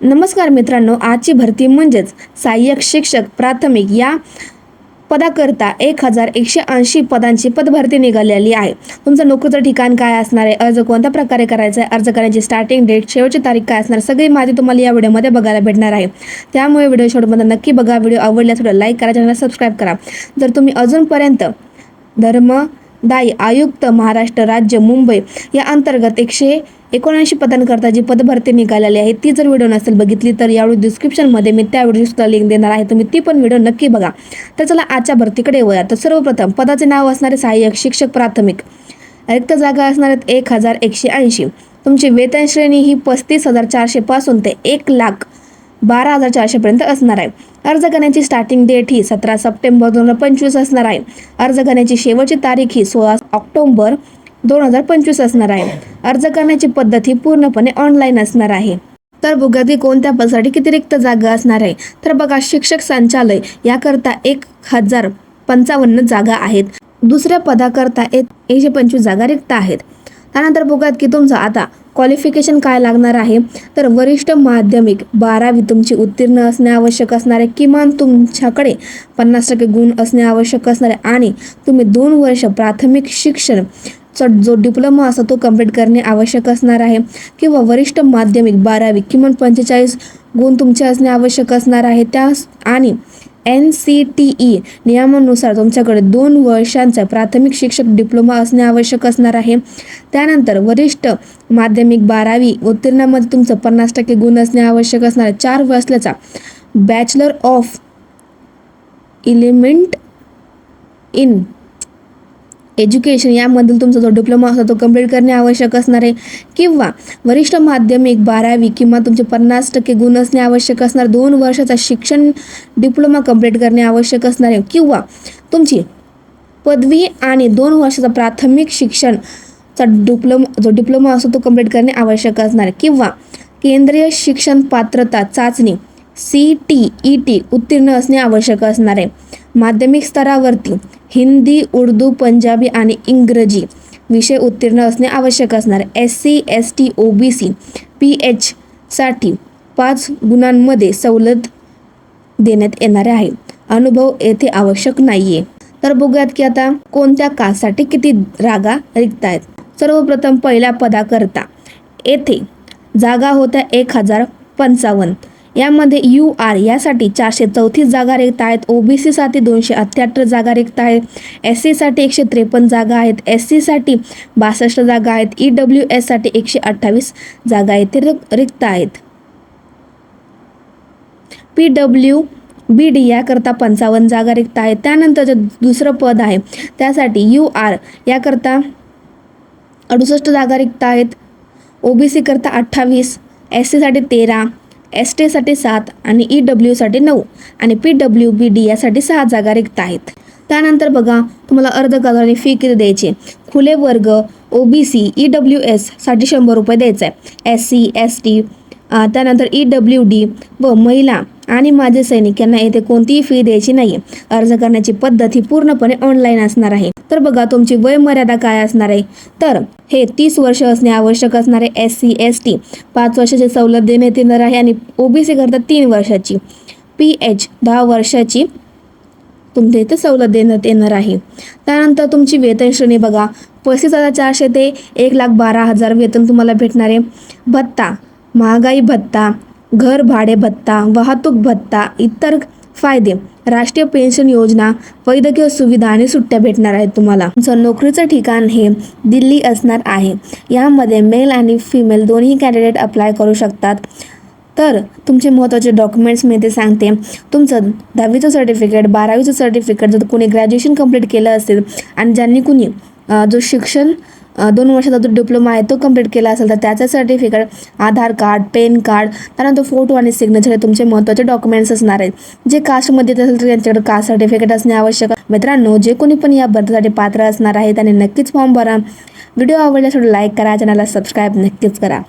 नमस्कार मित्रांनो आजची भरती म्हणजेच सहाय्यक शिक्षक प्राथमिक या पदाकरता एक हजार एकशे ऐंशी पदांची पदभरती निघालेली आहे. तुमचं नोकरीचं ठिकाण काय असणार आहे? अर्ज कोणत्या प्रकारे करायचा आहे? अर्ज करण्याची स्टार्टिंग डेट शेवटची तारीख काय असणार? सगळी माहिती तुम्हाला या व्हिडिओमध्ये बघायला भेटणार आहे. त्यामुळे व्हिडिओ शेवटमध्ये नक्की बघा. व्हिडिओ आवडल्यास थोडं लाईक करा चॅनलला सबस्क्राईब करा. जर तुम्ही अजूनपर्यंत धर्म दायी आयुक्त महाराष्ट्र राज्य मुंबई या अंतर्गत एकशे एकोणऐंशी पदांकरता जी पदभरती निघालेली आहे ती जर व्हिडिओ नसेल बघितली तर यावेळी डिस्क्रिप्शनमध्ये मी त्या व्हिडिओची लिंक देणार आहे. तुम्ही ती पण व्हिडिओ नक्की बघा. तर चला आजच्या भरतीकडे येऊया तर सर्वप्रथम पदाचे नाव असणारे सहाय्यक शिक्षक प्राथमिक. रिक्त जागा असणार आहेत एक हजार एकशे ऐंशी. तुमची वेतन श्रेणी ही पस्तीस हजार चारशेपासून ते एक लाख बारा हजार चारशेपर्यंत असणार आहे. अर्ज करण्याची स्टार्टिंग डेट ही सतरा सप्टेंबर दोन हजार पंचवीस असणार आहे. अर्ज करण्याची शेवटची तारीख ही सोळा ऑक्टोबर दोन हजार पंचवीस असणार आहे. अर्ज करण्याची पद्धत ही पूर्णपणे ऑनलाईन असणार आहे. तर बघा कोणत्या पदासाठी किती रिक्त जागा असणार आहे? तर बघा शिक्षक संचालय याकरता एक हजार पंचावन्न जागा आहेत. दुसऱ्या पदाकरता एक एकशे पंचवीस जागा रिक्त आहेत. त्यानंतर बघूयात की तुमचं आता क्वालिफिकेशन काय लागणार आहे. तर वरिष्ठ माध्यमिक बारावी तुमची उत्तीर्ण असणे आवश्यक असणारे किमान तुमच्याकडे पन्नास टक्के गुण असणे आवश्यक असणार आहे आणि तुम्ही दोन वर्ष प्राथमिक शिक्षण चा जो डिप्लोमा असतो तो कंप्लीट करणे आवश्यक असणार आहे. किंवा वरिष्ठ माध्यमिक बारावी किमान पंचेचाळीस गुण तुमचे असणे आवश्यक असणार आहे. त्या आणि एन सी टी ई नियमानुसार तुमच्याकडे दोन वर्षांचा प्राथमिक शिक्षक डिप्लोमा असणे आवश्यक असणार आहे. त्यानंतर वरिष्ठ माध्यमिक बारावी उत्तीर्णामध्ये तुमचं पन्नास टक्के गुण असणे आवश्यक असणार आहे. चार वर्षाचा bachelor of element in education यामधील तुमचा जो डिप्लोमा असतो तो कंप्लीट करणे आवश्यक असणार आहे. किंवा वरिष्ठ माध्यमिक बारावी किंवा तुमचे पन्नास टक्के गुण असणे आवश्यक असणार. दोन वर्षाचा शिक्षण डिप्लोमा कंप्लीट करणे आवश्यक असणार आहे. किंवा तुमची पदवी आणि दोन वर्षाचा प्राथमिक शिक्षणचा डिप्लोमा जो डिप्लोमा असतो तो कंप्लीट करणे आवश्यक असणार आहे. किंवा केंद्रीय शिक्षण पात्रता चाचणी सी टी ई टी उत्तीर्ण असणे आवश्यक असणार आहे. माध्यमिक स्तरावरती हिंदी उर्दू पंजाबी आणि इंग्रजी विषय उत्तीर्ण असणे आवश्यक असणार. S C S T O B C P एचसाठी पाच गुणांमध्ये सवलत देण्यात येणारे आहे. अनुभव येथे आवश्यक नाहीये. तर बघूयात की आता कोणत्या कासाठी किती रागा रिक्त आहेत सर्वप्रथम पहिल्या पदाकरता येथे जागा होत्या एक हजार पंचावन्न. यामध्ये यू आर यासाठी चारशे चौतीस जागा रिक्त आहेत. ओ बी सीसाठी दोनशे अठ्ठ्याहत्तर जागा रिक्त आहेत. एस सीसाठी एकशे त्रेपन्न जागा आहेत. एस सीसाठी बासष्ट जागा आहेत. ई डब्ल्यू एससाठी एकशे अठ्ठावीस जागा येथे रिक- रिक्त आहेत. पी डब्ल्यू बी डी याकरता पंचावन्न जागा रिक्त आहेत. त्यानंतर जे दुसरं पद आहे त्यासाठी यू आर याकरता अडुसष्ट जागा रिक्त आहेत. ओ बी सीकरता अठ्ठावीस एस सीसाठी तेरा एस टीसाठी सात आणि ई डब्ल्यूसाठी नऊ आणि पी डब्ल्यू बी डी यासाठी सहा जागा रिक्त आहेत. त्यानंतर बघा तुम्हाला अर्ज करताना फी किती द्यायची? खुले वर्ग O B C E W एससाठी शंभर रुपये द्यायचं. आहे एस सी एस टी त्यानंतर ई डब्ल्यू डी व महिला आणि माझे सैनिक यांना येथे कोणतीही फी द्यायची नाही अर्ज करण्याची पद्धत ही पूर्णपणे ऑनलाईन असणार आहे. तर बघा तुमची वयमर्यादा काय असणार आहे? तर हे तीस वर्ष असणे आवश्यक असणार आहे एस सी एस टी पाच वर्षाची सवलत देण्यात येणार आहे आणि ओबीसी करता तीन वर्षाची. पी एच दहा वर्षाची तुमच्या इथे सवलत देण्यात येणार आहे. त्यानंतर तुमची वेतन श्रेणी बघा. पस्तीस हजार चारशे ते एक लाख बारा हजार वेतन तुम्हाला भेटणार आहे. भत्ता महागाई भत्ता घर भाडे भत्ता वाहतूक भत्ता इतर फायदे. राष्ट्रीय पेन्शन योजना वैद्यकीय सुविधा आणि सुट्ट्या भेटणार आहेत तुम्हाला. तुमचं नोकरीचं ठिकाण हे दिल्ली असणार आहे. यामध्ये मेल आणि फिमेल दोन्ही कॅन्डिडेट अप्लाय करू शकतात. तर तुमचे महत्त्वाचे डॉक्युमेंट्स मी ते सांगते. तुमचं दहावीचं सर्टिफिकेट बारावीचं सर्टिफिकेट जर कोणी ग्रॅज्युएशन कंप्लीट केलं असेल आणि ज्यांनी कुणी जो शिक्षण दोन वर्षाचा जो डिप्लोमा आहे तो कंप्लीट केला असेल तर त्याचं certificate Aadhaar card pan card त्यानंतर फोटो आणि सिग्नेचर हे तुमचे महत्त्वाचे डॉक्युमेंट्स असणार आहेत. जे कास्टमध्ये येत असेल तर त्यांच्याकडे कास्ट सर्टिफिकेट असणे आवश्यक. मित्रांनो जे कोणी पण या भरतीसाठी पात्र असणार आहे त्यांनी नक्कीच फॉर्म भरा. व्हिडिओ आवडल्यास लाईक करा चॅनलला सबस्क्राईब नक्कीच करा.